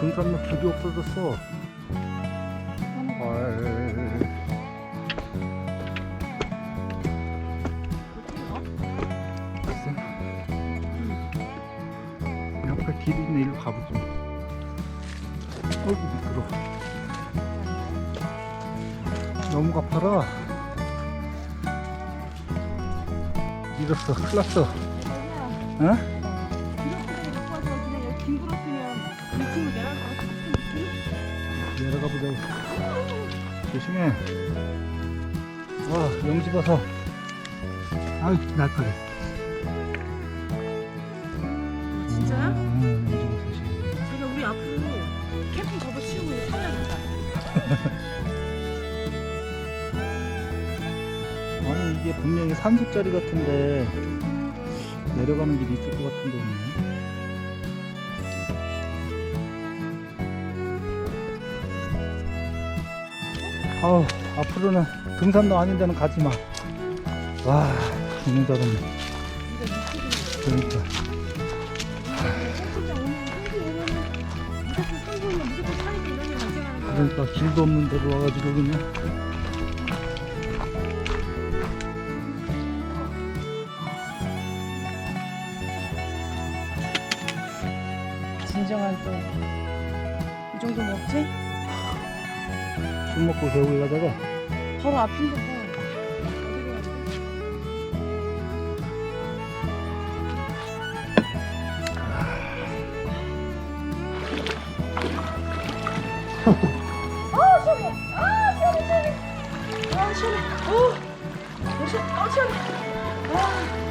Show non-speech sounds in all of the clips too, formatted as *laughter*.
등산로 길이 없어졌어. 헐. 옆에 길이 있네. 일로 가보자. 어이구, 미끄러. 너무 가파라. 잃었어. 큰일 났어. 어? 내려가 보자고. 조심해. 와, 영지 봐서. 아유, 날카래. 진짜요? 음, 영지 조심. 제가 우리 앞으로 캠핑 접어 치우고 이제 살려준다. *laughs* 아니, 이게 분명히 산속자리 같은데, 내려가는 길이 있을 것 같은데, 아우, 앞으로는 등산로 아닌 데는 가지 마. 와. 그러니까. 이런 일 발생하는 거야. 그러니까 길도 없는 데로 와가지고 그냥. 술 먹고 겨우 가다가 바로 앞인데 뭐. 아 시원해! 아 시원해 시원해! 아 시원해! 오! 아 시원해! 아 시원해! 아.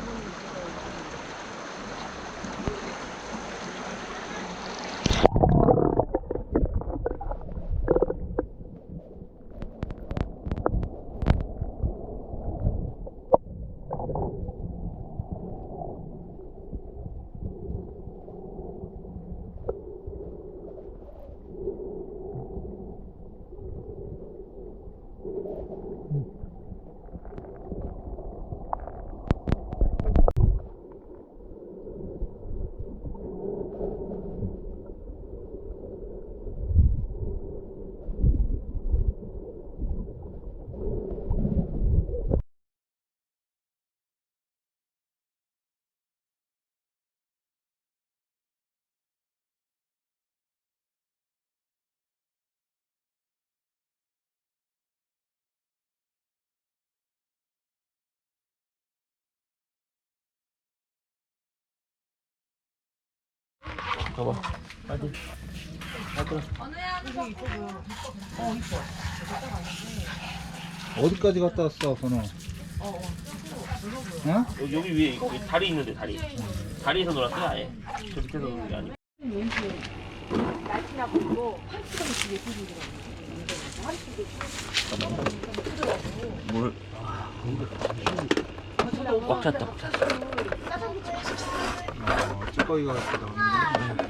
가 봐. 빨리. 어디까지 갔다 왔어, 선호? 어? 여기, 여기 위에 여기 다리 있는데 다리 다리에서 놀았어요 아예 저 밑에서 노는 게 아니고 뭘 꽉 찼다 꽉 찼어 어, 찌꺼기가 나오네.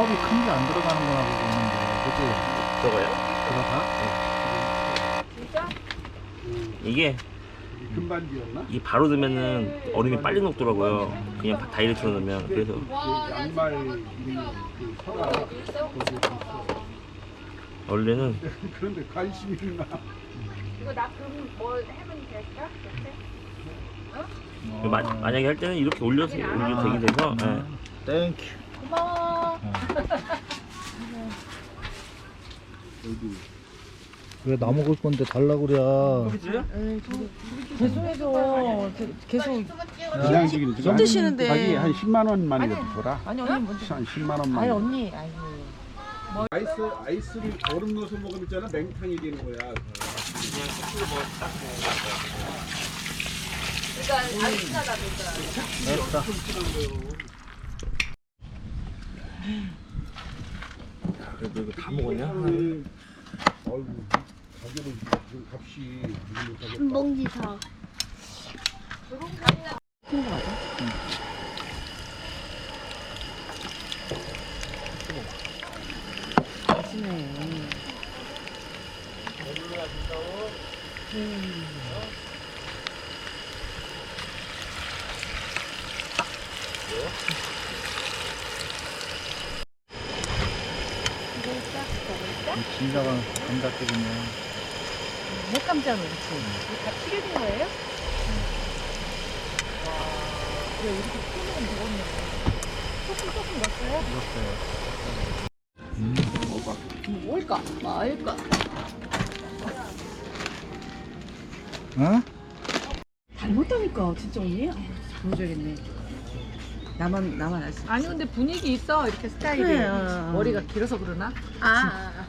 컵이 큰 게 안 들어가는 거나 보고 있는데 그치? 저거요? 들어가? 이게 금반지였나? 이 바로 넣으면은 얼음이 빨리 녹더라고요. 그냥 다이렉트로 넣으면 그래서 그 양말 그 있어. 원래는 *laughs* 그런데 관심이 있나? 이거 나 그럼 뭐 해면 될까? 어. 마, 만약에 할 때는 이렇게 올려서 올려 되게 돼서 예. 땡큐 고마워. 여기 왜 나 먹을 건데 달라 그래 죄송해서 계속 그냥 지금 힘 드시는데. 자기 한 10만 원만 줘라. 아니 언니 먼저. 한 10만 원만. 아니 언니 아이고. 아이스 아이스를 얼음 넣어서 먹으면 있잖아 맹탕이 되는 거야. 됐다 그래도 이거 다 먹었냐? 어이구 가격은 지금 값이 지금 가격. 한 봉지 사. 이 진짜가 감자튀김이야 핵감자는 이렇게 다 튀겨진 거예요? 와, 그래 이렇게 튀기면 되겠네. 조금 조금 넣었어요? 익었어요 뭘까? 뭘까? 어? 잘못하니까 진짜 언니 보여줘야겠네. 나만 나만 알 수. 아니 근데 분위기 있어 이렇게 스타일이 그래, 어. 머리가 길어서 그러나? 아,